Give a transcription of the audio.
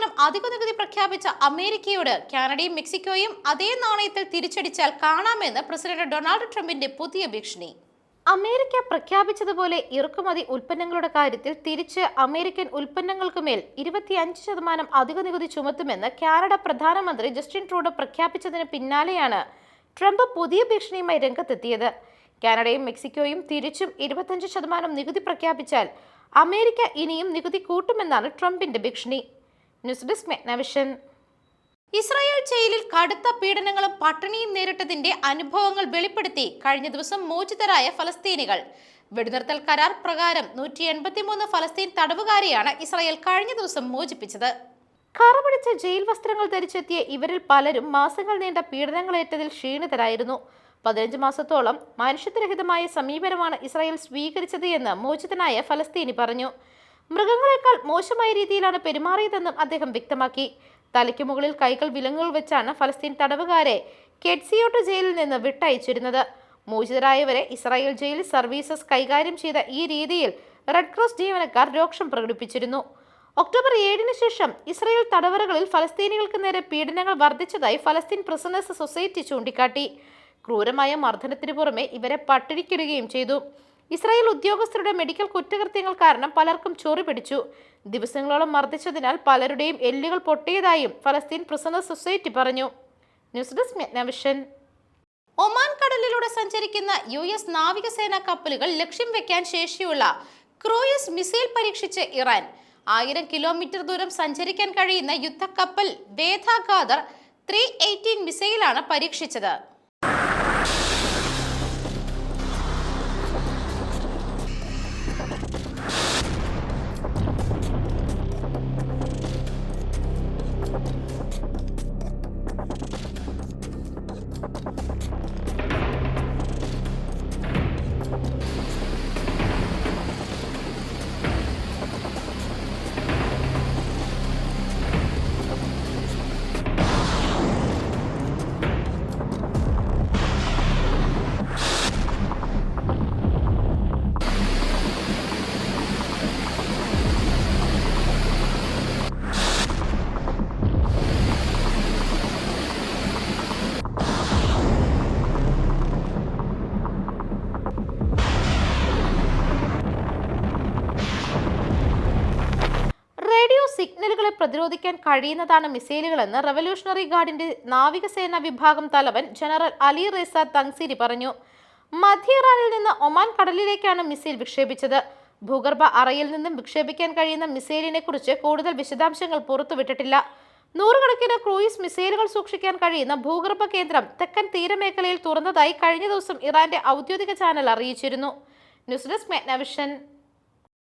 ശതമാനം അധിക നികുതി പ്രഖ്യാപിച്ച അമേരിക്കയോട് കാനഡയും മെക്സിക്കോയും അതേ നാണയത്തിൽ തിരിച്ചടിച്ചാൽ കാണാമെന്ന് പ്രസിഡന്റ് ഡൊണാൾഡ് ട്രംപിന്റെ പുതിയ ഭീഷണി. അമേരിക്ക പ്രഖ്യാപിച്ചതുപോലെ ഇറക്കുമതി ഉൽപ്പന്നങ്ങളുടെ കാര്യത്തിൽ തിരിച്ച് അമേരിക്കൻ ഉൽപ്പന്നങ്ങൾക്ക് മേൽ ഇരുപത്തിയഞ്ച് ശതമാനം അധിക നികുതി ചുമത്തുമെന്ന് കാനഡ പ്രധാനമന്ത്രി ജസ്റ്റിൻ ട്രൂഡോ പ്രഖ്യാപിച്ചതിന് പിന്നാലെയാണ് ട്രംപ് പുതിയ ഭീഷണിയുമായി രംഗത്തെത്തിയത്. കാനഡയും മെക്സിക്കോയും തിരിച്ചും ഇരുപത്തഞ്ച് ശതമാനം നികുതി പ്രഖ്യാപിച്ചാൽ അമേരിക്ക ഇനിയും നികുതി കൂട്ടുമെന്നാണ് ട്രംപിന്റെ ഭീഷണി. News desk മെഗ്നവിഷൻ. ഇസ്രായേൽ ജയിലിൽ കടുത്ത പീഡനങ്ങളും പട്ടിണിയും നേരിട്ടതിന്റെ അനുഭവങ്ങൾ വെളിപ്പെടുത്തി കഴിഞ്ഞ ദിവസം മോചിതരായ ഫലസ്തീനികൾ. വെടിനിർത്തൽ കരാർ പ്രകാരം നൂറ്റി എൺപത്തിമൂന്ന് ഫലസ്തീൻ തടവുകാരെയാണ് ഇസ്രായേൽ കഴിഞ്ഞ ദിവസം മോചിപ്പിച്ചത്. കറപിടിച്ച ജയിൽ വസ്ത്രങ്ങൾ ധരിച്ചെത്തിയ ഇവരിൽ പലരും മാസങ്ങൾ നീണ്ട പീഡനങ്ങളേറ്റതിൽ ക്ഷീണിതരായിരുന്നു. പതിനഞ്ച് മാസത്തോളം മനുഷ്യത്വരഹിതമായ സമീപനമാണ് ഇസ്രായേൽ സ്വീകരിച്ചത് എന്ന് മോചിതനായ ഫലസ്തീനി പറഞ്ഞു. മൃഗങ്ങളെക്കാൾ മോശമായ രീതിയിലാണ് പെരുമാറിയതെന്നും അദ്ദേഹം വ്യക്തമാക്കി. തലയ്ക്ക് മുകളിൽ കൈകൾ വിലങ്ങുകൾ വെച്ചാണ് ഫലസ്തീൻ തടവുകാരെ കെഡ്സിയോട്ട് ജയിലിൽ നിന്ന് വിട്ടയച്ചിരുന്നത്. മോചിതരായവരെ ഇസ്രായേൽ ജയിൽ സർവീസസ് കൈകാര്യം ചെയ്ത ഈ രീതിയിൽ റെഡ് ക്രോസ് ജീവനക്കാർ രോക്ഷം പ്രകടിപ്പിച്ചിരുന്നു. ഒക്ടോബർ ഏഴിന് ശേഷം ഇസ്രായേൽ തടവറകളിൽ ഫലസ്തീനികൾക്ക് നേരെ പീഡനങ്ങൾ വർദ്ധിച്ചതായി ഫലസ്തീൻ പ്രിസണേഴ്സ് സൊസൈറ്റി ചൂണ്ടിക്കാട്ടി. ക്രൂരമായ മർദ്ദനത്തിന് പുറമെ ഇവരെ പട്ടിണിക്കിടുകയും ചെയ്തു. ഇസ്രായേൽ ഉദ്യോഗസ്ഥരുടെ മെഡിക്കൽ കുറ്റകൃത്യങ്ങൾ കാരണം പലർക്കും ചൊറി പിടിച്ചു. ദിവസങ്ങളോളം മർദ്ദിച്ചതിനാൽ പലരുടെയും എല്ലുകൾ പൊട്ടിയതായും ഫലസ്തീൻ പ്രിസണേഴ്സ് സൊസൈറ്റി പറഞ്ഞു. ന്യൂസ് ഡെസ്ക് മെഗ്നവിഷൻ ഒമാൻ കടലിലൂടെ സഞ്ചരിക്കുന്ന യു എസ് നാവികസേന കപ്പലുകൾ ലക്ഷ്യം വെക്കാൻ ശേഷിയുള്ള ക്രൂയിസ് മിസൈൽ പരീക്ഷിച്ച് ഇറാൻ. ആയിരം കിലോമീറ്റർ ദൂരം സഞ്ചരിക്കാൻ കഴിയുന്ന യുദ്ധക്കപ്പൽ വേദാഗാദർ ത്രീ എയ്റ്റീൻ മിസൈലാണ് പരീക്ഷിച്ചത്. സിഗ്നലുകളെ പ്രതിരോധിക്കാൻ കഴിയുന്നതാണ് മിസൈലുകളെന്ന് റവല്യൂഷണറി ഗാർഡിന്റെ നാവികസേന വിഭാഗം തലവൻ ജനറൽ അലി റേസ തങ്സിരി പറഞ്ഞു. മധ്യ ഇറാനിൽ നിന്ന് ഒമാൻ കടലിലേക്കാണ് മിസൈൽ വിക്ഷേപിച്ചത്. ഭൂഗർഭ അറയിൽ നിന്നും വിക്ഷേപിക്കാൻ കഴിയുന്ന മിസൈലിനെ കുറിച്ച് കൂടുതൽ വിശദാംശങ്ങൾ പുറത്തുവിട്ടിട്ടില്ല. നൂറുകണക്കിന് ക്രൂയിസ് മിസൈലുകൾ സൂക്ഷിക്കാൻ കഴിയുന്ന ഭൂഗർഭ കേന്ദ്രം തെക്കൻ തീരമേഖലയിൽ തുറന്നതായി കഴിഞ്ഞ ദിവസം ഇറാന്റെ ഔദ്യോഗിക ചാനൽ അറിയിച്ചിരുന്നു. News desk മെഗ്നവിഷൻ.